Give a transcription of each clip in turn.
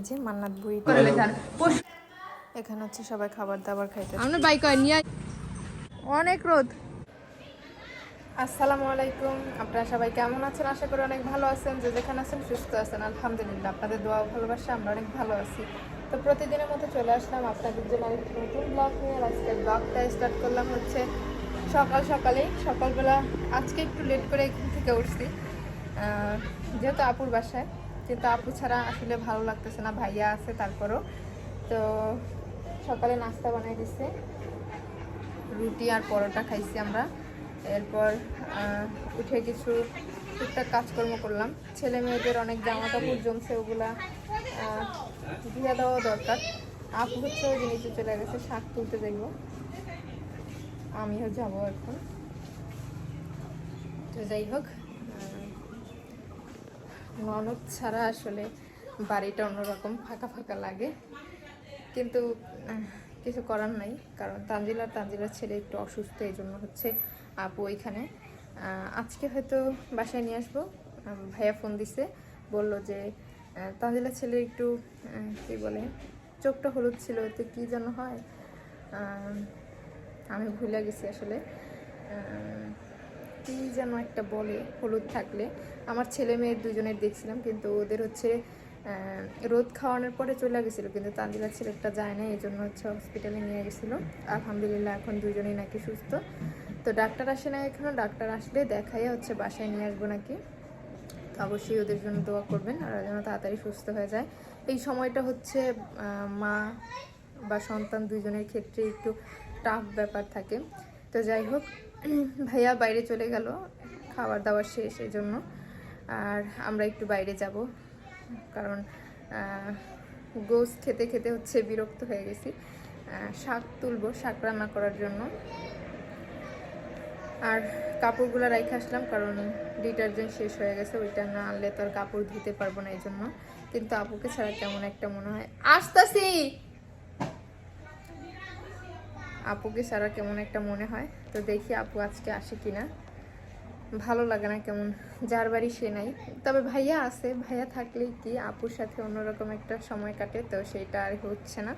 এই যে মান্নাত বুড়ি এখানে হচ্ছে সবাই খাবার দাবার খাইতে আমরা বাইক নিয়ে অনেক রোদ। আসসালামু আলাইকুম। আপনারা সবাই কেমন আছেন? আশা করি অনেক ভালো আছেন। যে যেখানে আছেন সুস্থ আছেন। আলহামদুলিল্লাহ আপনাদের দোয়া ও ভালোবাসা আমরা অনেক ভালো আছি। তো প্রতিদিনের মতো চলে আসলাম আপনাদের জন্য আরেকটি নতুন ব্লগ নিয়ে। আজকে ব্লগটা স্টার্ট করলাম হচ্ছে সকাল সকালেই। সকালবেলা আজকে একটু লেট করে এখান থেকে উঠছি। আহ, যেহেতু আপুর বাসায়। কিন্তু আপু ছাড়া আসলে ভালো লাগতেছে না, ভাইয়া আছে তারপরও। তো সকালে নাস্তা বানাই দিচ্ছে রুটি আর পরোটা খাইছি আমরা। এরপর উঠে কিছু টুকটাক কাজকর্ম করলাম। ছেলে মেয়েদের অনেক জামা কাপড় জমছে, ওগুলা ধুয়ে দেওয়া দরকার। আপু হচ্ছে ওই চলে গেছে, শাক তুলতে যাইব। আমিও যাব এখন। তো যাই হোক ননদ ছাড়া আসলে বাড়িটা অন্যরকম ফাঁকা ফাঁকা লাগে। কিন্তু কিছু করার নাই। কারণ তানজিলা তানজিলার ছেলে একটু অসুস্থ, এই জন্য হচ্ছে আপু ওইখানে। আজকে হয়তো বাসায় নিয়ে আসব। ভাইয়া ফোন দিছে, বলল যে তানজিলার ছেলে একটু কি বলে, চোখটা হলুদ ছিল, এতে কি যেন হয়। আমি ভুলে গেছি আসলে। কি যেন একটা বলে, হলুদ থাকলে। আমার ছেলে মেয়ের দুজনের দেখছিলাম, কিন্তু ওদের হচ্ছে রোদ খাওয়ানোর পরে চলে গেছিল, কিন্তু তানজিলা ছেলেটা যায় না এই জন্য হচ্ছে হসপিটালে নিয়ে গেছিল। আলহামদুলিল্লাহ, এখন দুজনেই নাকি সুস্থ। তো ডাক্তার আসে না এখনও, ডাক্তার আসলে দেখাই হচ্ছে বাসায় নিয়ে আসব নাকি। অবশ্যই ওদের জন্য দোয়া করবেন, আর যেন তাড়াতাড়ি সুস্থ হয়ে যায়। এই সময়টা হচ্ছে মা বা সন্তান দুজনের ক্ষেত্রে একটু টাফ ব্যাপার থাকে। তো যাই হোক ভাইয়া বাইরে চলে গেল খাবার দাবার শেষ এই জন্য আর আমরা একটু বাইরে যাব, কারণ গোস খেতে খেতে হচ্ছে বিরক্ত হয়ে গেছি। শাক তুলবো, শাক রান্না করার জন্য। আর কাপড়গুলো রেখে আসলাম, কারণ ডিটারজেন্ট শেষ হয়ে গেছে, ওইটা না আনলে তো আর কাপড় ধুতে পারব না এই জন্য কিন্তু আপুকে ছাড়া কেমন একটা মনে হয়। আসতাছি! আপুকে ছাড়া কেমন একটা মনে হয়? তো দেখি আপু আজকে আসে কিনা। ভালো লাগে না কেমন, যার বাড়ি সে নাই। তবে ভাইয়া আছে, ভাইয়া থাকলেই কি আপুর সাথে অন্যরকম একটা সময় কাটে, তো সেটা আর হচ্ছে না।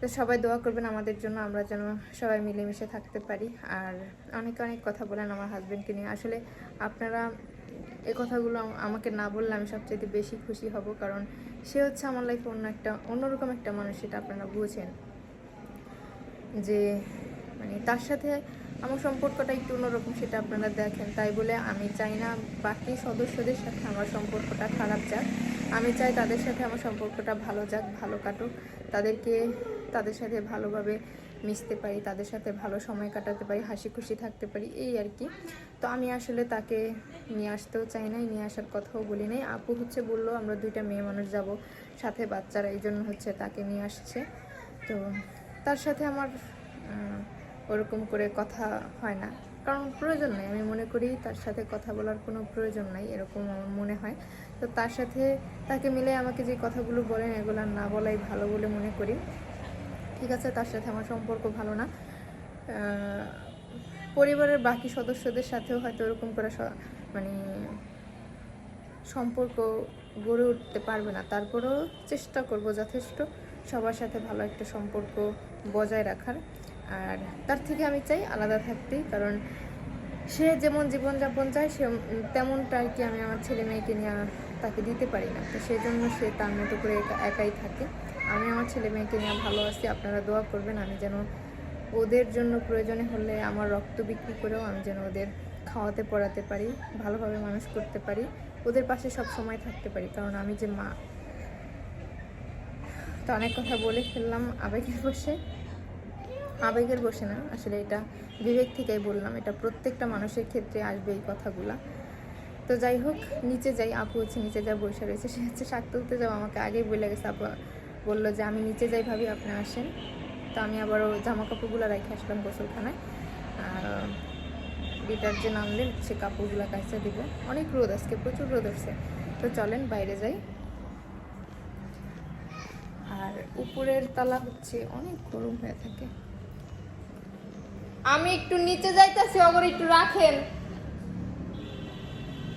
তো সবাই দোয়া করবেন আমাদের জন্য, আমরা যেন সবাই মিলেমিশে থাকতে পারি। আর অনেক অনেক কথা বলেন আমার হাজব্যান্ডকে নিয়ে। আসলে আপনারা এ কথাগুলো আমাকে না বললে আমি সবচেয়ে বেশি খুশি হব, কারণ সে হচ্ছে আমার লাইফে অন্য একটা, অন্যরকম একটা মানুষ, সেটা আপনারা বুঝেন। যে মানে তার সাথে আমার সম্পর্কটা একটু অন্যরকম সেটা আপনারা দেখেন। তাই বলে আমি চাই না বাকি সদস্যদের সাথে আমার সম্পর্কটা খারাপ যাক। আমি চাই তাদের সাথে আমার সম্পর্কটা ভালো যাক, ভালো কাটুক। তাদেরকে, তাদের সাথে ভালোভাবে মিশতে পারি, তাদের সাথে ভালো সময় কাটাতে পারি, হাসি খুশি থাকতে পারি, এই আর কি। তো আমি আসলে তাকে নিয়ে আসতেও চাই নাই, নিয়ে আসার কথাও বলি নাই। আপু হচ্ছে বলল, আমরা দুইটা মেয়ে মানুষ যাব, সাথে বাচ্চারা, এই জন্য হচ্ছে তাকে নিয়ে আসছে। তো তার সাথে আমার ওরকম করে কথা হয় না। কারণ প্রয়োজন নেই। আমি মনে করি তার সাথে কথা বলার কোনো প্রয়োজন নাই, এরকম আমার মনে হয়। তো তার সাথে, তাকে মিলে আমাকে যে কথাগুলো বলেন, এগুলো না বলাই ভালো বলে মনে করি। ঠিক আছে, তার সাথে আমার সম্পর্ক ভালো না। পরিবারের বাকি সদস্যদের সাথেও হয়তো ওরকম করে মানে সম্পর্ক গড়ে উঠতে পারবে না। তারপরেও চেষ্টা করব যথেষ্ট সবার সাথে ভালো একটা সম্পর্ক বজায় রাখার। আর তার থেকে আমি চাই আলাদা থাকতেই, কারণ সে যেমন জীবনযাপন চায়, সে তেমনটা আর কি আমি আমার ছেলে মেয়েকে নিয়ে তাকে দিতে পারি না। তো সেই জন্য সে তার মতো করে একা- একাই থাকে। আমি আমার ছেলে মেয়েকে নিয়ে ভালো আছি, আপনারা দোয়া করবেন, আমি যেন ওদের জন্য প্রয়োজনে হলে আমার রক্ত বিক্রি করেও আমি যেন ওদের খাওয়াতে, পড়াতে পারি, ভালোভাবে মানুষ করতে পারি, ওদের পাশে সব সময় থাকতে পারি। কারণ আমি যে মা তো অনেক কথা বলে ফেললাম আবেগের বসে। আবেগের বসে না, আসলে এটা বিবেক থেকেই বললাম, এটা প্রত্যেকটা মানুষের ক্ষেত্রে আসবে এই কথাগুলা। তো যাই হোক, নিচে যাই, আপু হচ্ছে নিচে যা বসে রয়েছে, সে হচ্ছে শাক তুলতে যাও আমাকে আগেই বলে গেছে, আপু বলল যে আমি নিচে যাই ভাবি আপনি আসেন। তো আমি আবারও জামা কাপড়গুলো রেখে আসলাম গোসলখানায়। আর ডিটারজেন্ট আনলে সে কাপড়গুলো কাছে দিব। অনেক রোদ আজকে, প্রচুর রোদ আসছে তো চলেন বাইরে যাই। আর উপরের তালা হচ্ছে অনেক গরম হয়ে থাকে। আমি একটু নিচে যাইতেছি, অগর একটু রাখেন।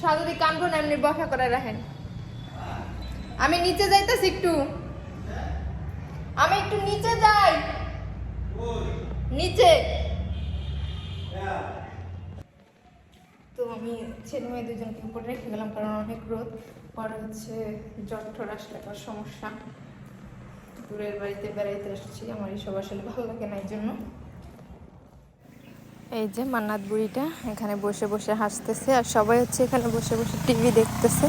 সাধুদি কামড়ুন এমনি বসা করে রাখেন। আমি নিচে যাইতেছি একটু। আমি একটু নিচে যাই। নিচে। তো আমি ছেলে মেয়ে দুজনকে উপরে রেখে গেলাম, কারণ অনেক রোদ। পরে হচ্ছে জ্বর ঠর আসলে সমস্যা। দূরের বাড়িতে বেড়াইতে আসছি, আমার এইসব আসলে ভালো লাগে না, এই জন্য। এই যে মান্নাত বুড়িটা এখানে বসে বসে হাসতেছে, আর সবাই হচ্ছে এখানে বসে বসে টিভি দেখতেছে,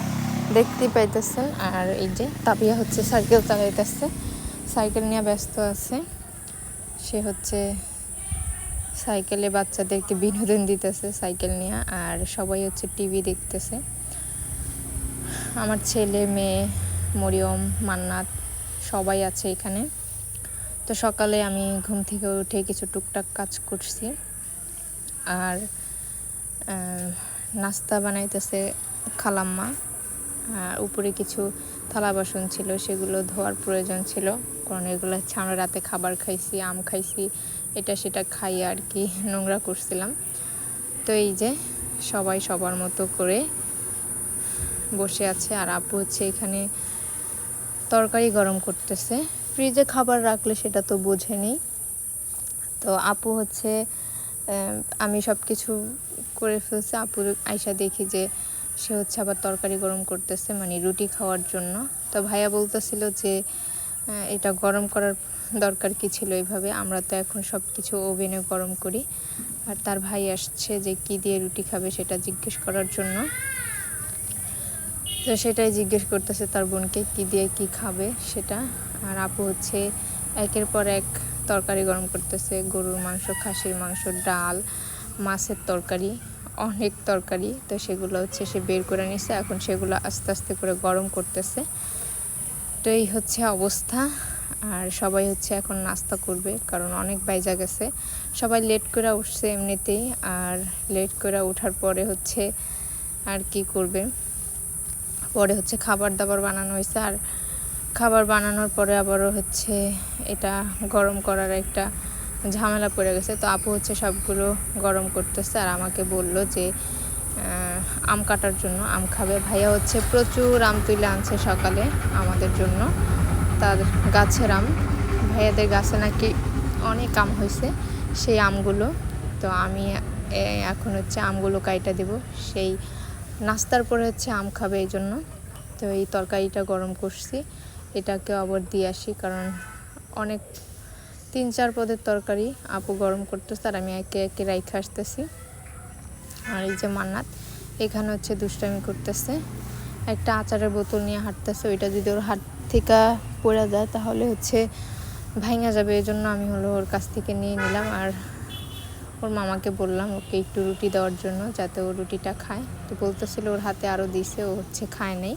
দেখতেই পাইতেছেন আর এই যে তাপিয়া হচ্ছে সাইকেল চালাইতেছে, সাইকেল নিয়ে ব্যস্ত আছে। সে হচ্ছে সাইকেলে বাচ্চাদেরকে বিনোদন দিতেছে সাইকেল নিয়ে, আর সবাই হচ্ছে টিভি দেখতেছে। আমার ছেলে, মেয়ে, মরিয়ম, মান্নাত সবাই আছে এখানে। তো সকালে আমি ঘুম থেকে উঠে কিছু টুকটাক কাজ করছি। আর নাস্তা বানাইতেছে খালাম্মা। আর উপরে কিছু থালা বাসন ছিল, সেগুলো ধোয়ার প্রয়োজন ছিল। কারণ এগুলো ছাড়া রাতে খাবার খাইছি, আম খাইছি, এটা সেটা খাই আর কি, নোংরা করছিলাম। তো এই যে সবাই সবার মতো করে বসে আছে। আর আপু হচ্ছে এখানে তরকারি গরম করতেছে। ফ্রিজে খাবার রাখলে সেটা তো বোঝেনি তো আপু হচ্ছে আমি সব কিছু করে ফেলছি। আপুর আয়সা দেখি যে সে হচ্ছে আবার তরকারি গরম করতেছে মানে রুটি খাওয়ার জন্য। তো ভাইয়া বলতেছিল যে এটা গরম করার দরকার কি ছিল এইভাবে? আমরা তো এখন সব কিছু ওভেনে গরম করি। আর তার ভাই আসছে যে কি দিয়ে রুটি খাবে সেটা জিজ্ঞেস করার জন্য। তো সেটাই জিজ্ঞেস করতেছে তার বোনকে, কি দিয়ে কি খাবে সেটা? আর আপু হচ্ছে একের পর এক তরকারি গরম করতেছে, গরুর মাংস, খাসির মাংস, ডাল, মাছের তরকারি, অনেক তরকারি। তো সেগুলো হচ্ছে সে বের করে নিছে, এখন সেগুলো আস্তে আস্তে করে গরম করতেছে। তো এই হচ্ছে অবস্থা। আর সবাই হচ্ছে এখন নাস্তা করবে, কারণ অনেক বাইজা গেছে। সবাই লেট করে উঠছে এমনিতেই, আর লেট করে ওঠার পরে হচ্ছে আর কি করবে? পরে হচ্ছে খাবার দাবার বানানো হয়েছে আর খাবার বানানোর পরে আবারও হচ্ছে এটা গরম করার একটা ঝামেলা পড়ে গেছে। তো আপু হচ্ছে সবগুলো গরম করতেছে আর আমাকে বলল যে আম কাটার জন্য আম খাবে। ভাইয়া হচ্ছে প্রচুর আম তুলে আনছে সকালে আমাদের জন্য, তার গাছের আম। ভাইয়াদের গাছে নাকি অনেক আম হয়েছে সেই আমগুলো। তো আমি এখন হচ্ছে আমগুলো কাইটা দেব, সেই নাস্তার পরে হচ্ছে আম খাবে এই জন্য তো এই তরকারিটা গরম করছি। এটাকে আবার দিয়ে আসি কারণ অনেক তিন চার পদের তরকারি আপু গরম করতেছে আর আমি একে একে রাইখে আসতেছি। আর এই যে মান্নাত, এখানে হচ্ছে দুষ্টামি করতেছে। একটা আচারের বোতল নিয়ে হাঁটতেছে, ওইটা যদি ওর হাত থেকে পড়ে যায় তাহলে হচ্ছে ভাঙা যাবে। এই জন্য আমি হলো ওর কাছ থেকে নিয়ে নিলাম। আর ওর মামাকে বললাম, ওকে একটু রুটি দেওয়ার জন্য যাতে ও রুটিটা খায়। তো বলতেছিল, ওর হাতে আরও দিছে, ও হচ্ছে খায় নাই।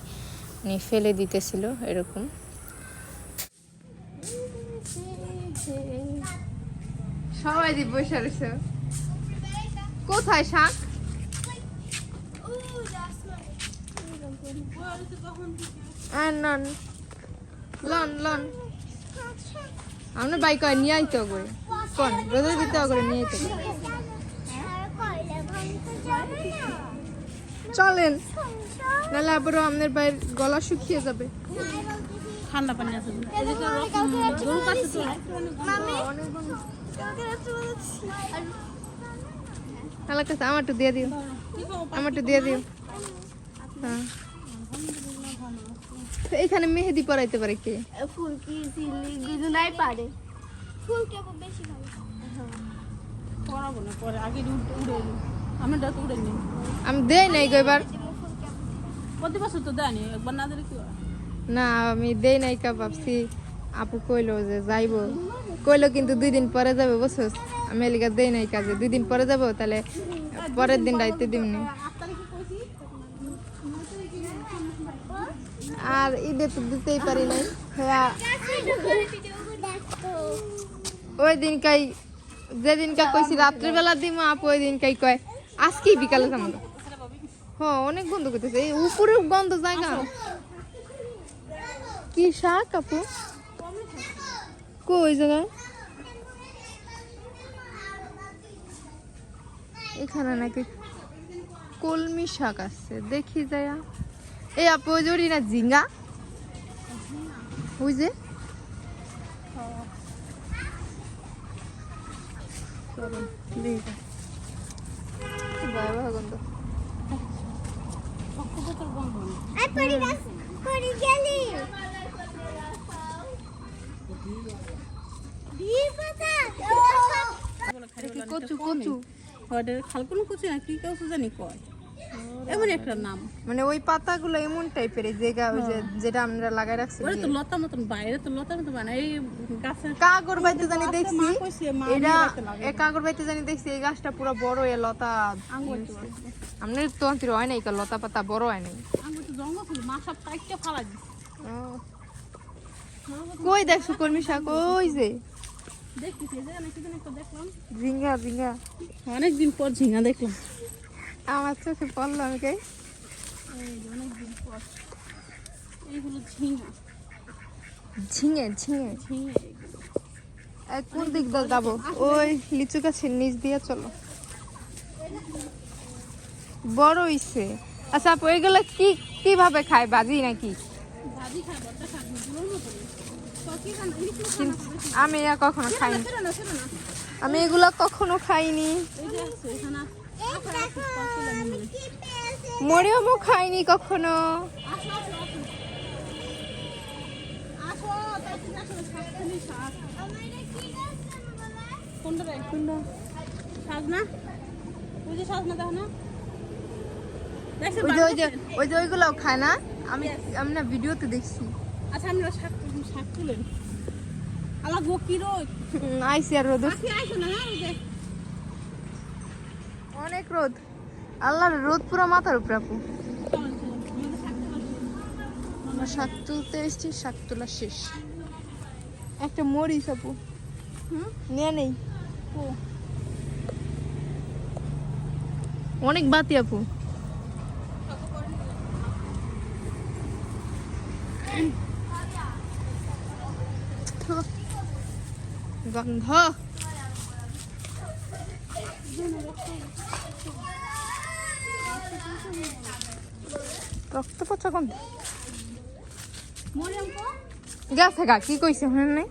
মানে ফেলে দিতেছিল এরকম। সবাই রয়েছে। কোথায় শাক? Loan loan. আমরা বাইক নিয়ে আইতে করে কোন? রোদের ভিতরে করে নিয়ে আইতে হবে। চলেন। নাহলে আবারও আপনার বাইরের গলা শুকিয়ে যাবে। ঠান্ডা পানি আছে এদিকে রকম গরু কাছে তো আমার কাছে দিয়ে দিও। আমারটু দিয়ে দিও। হ্যাঁ। তো এখানে মেহেদি পরাইতে পারে কে? ফুলকি সিলি দুজনাই পারে। ফুলকে বেশি ভালো? পড়াবো না পরে আগে উড়ে উড়ে আমি তো উড়ে নি। আমি দেই নাই গো এবার। প্রতি বছর তো দেয়নি একবার না দিলে কি হয়? না আমি দেই নাই কা ভাবছি। আপু কইলো যে যাইবো। কইলো কিন্তু দুই দিন পরে যাবে আমি এলিকা দেই নাই কাজে দুই দিন পরে যাব তাহলে পরের দিন রাইতে দিমনি। আর ঈদে তো দিতেই পারি নাই। হ্যাঁ। ওই দিন কাই যেদিন কাই কইছি রাত্রিবেলা দিম, আপু ওই দিন কাই কয়, আজকেই বিকালে যাব হ, অনেক গন্ধ করতেছে। এই উপরে গন্ধ জায়গা। কি শাক, আপু? কই জায়গা এখানে নাকি কলমি শাক আছে। দেখি যায়া। এই আপু জড়ি না ঝিঙ্গা। ওই যে। কচু কচু? ওদের খালকুন কুচি না কি কচু জানি কয়। এমন একটা নাম। মানে ওই পাতাগুলো এমন টাইপের যেটা ওই যে যেটা আমরা লাগাই রাখছি ওরা তো লতা মতন বাইরে তো লতা মতন এই কাগর বাইতে জানি দেখছি এটা নিয়ে রাখতে লাগে। এ কাগর বাইতে জানি দেখছি এই গাছটা পুরো বড় এ লতা তো অন্তির হয় নাই লতা পাতা বড় হয় নাই। আঙ্গুর তো জঙ্গল ছিল মা সব কাইটে ফালা দিছে। কই দেখছ কলমি শাক ওই যে। দেখতেছি এই দেখলাম। ঝিঙ্গা ঝিঙ্গা। অনেকদিন পর ঝিঙ্গা দেখলাম। আমার চোখে পড়ল আমি কে ঝিঙা, ঝিঙে। ঝিঙে কোন দিক দিয়ে যাব? ওই লিচু গাছের নিচ দিয়ে চলো। বড় হইছে। আচ্ছা আপু, এগুলো কি, কীভাবে খায়? বাজি নাকি? আমি কখনো খাইনি। আমি এগুলা কখনো খাইনি। পেয়েছে মরিয়মও খাইনি কখনো? কোনটা কোনটা? শাক না ওই যে শাক না দেখো না। দেখছেন ওই যে ওই ওইগুলাও খায় না? আমি আমি না ভিডিওতে দেখছি। আচ্ছা আমরা শাক শাক তুলেন আলা গো কি রোদ? আইসি আর রোদ। আইসো না হ্যাঁ ওই যে। অনেক রোদ। আল্লাহর রোদ পুরো মাথার উপরে আপু। শাক তুলতে এসেছি, শাক তোলা শেষ। একটা মরিচ আপু? নিয়ে নেই। অনেক বাতি আপু। গন্ধ। রক্ত পচা কোন গেছে গা কি কইছে হ্যাঁ নাই?